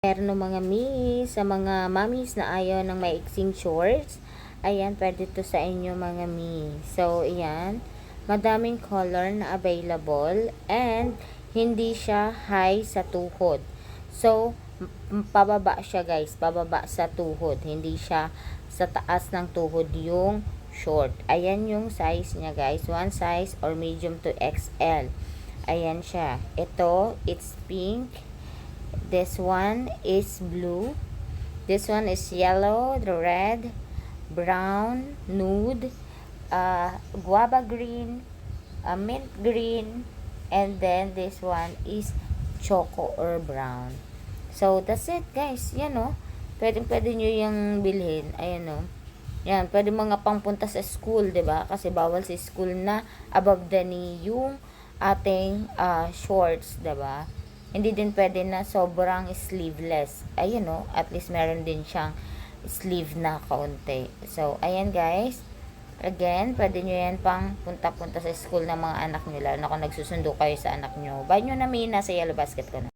Meron ng mga miss, sa mga mommies na ayaw ng maiksing shorts, ayan, pwede to sa inyo mga miss. So, ayan, madaming color na available and hindi siya high sa tuhod. So, pababa siya guys, pababa sa tuhod. Hindi siya sa taas ng tuhod yung short. Ayan yung size niya guys, one size or medium to XL. Ayan siya. Ito, it's pink. This one is blue. This one is yellow, the red, brown, nude, uh, guava green, uh, mint green, and then this one is choco or brown. So, that's it guys. Yan o. Pwede, pwede nyo yung bilhin. Ayan o. Yan, pwede mga pangpunta sa school, ba? Kasi bawal sa school na above the knee yung ating ah, shorts, ba? Hindi din pwede na sobrang sleeveless. Ayun no, at least meron din siyang sleeve na kaunti. So, ayan guys. Again, pwede nyo yan pang punta-punta sa school ng mga anak nyo. Lalo na kung nagsusundo kayo sa anak nyo. Buy nyo na mina sa yellow basket ko na.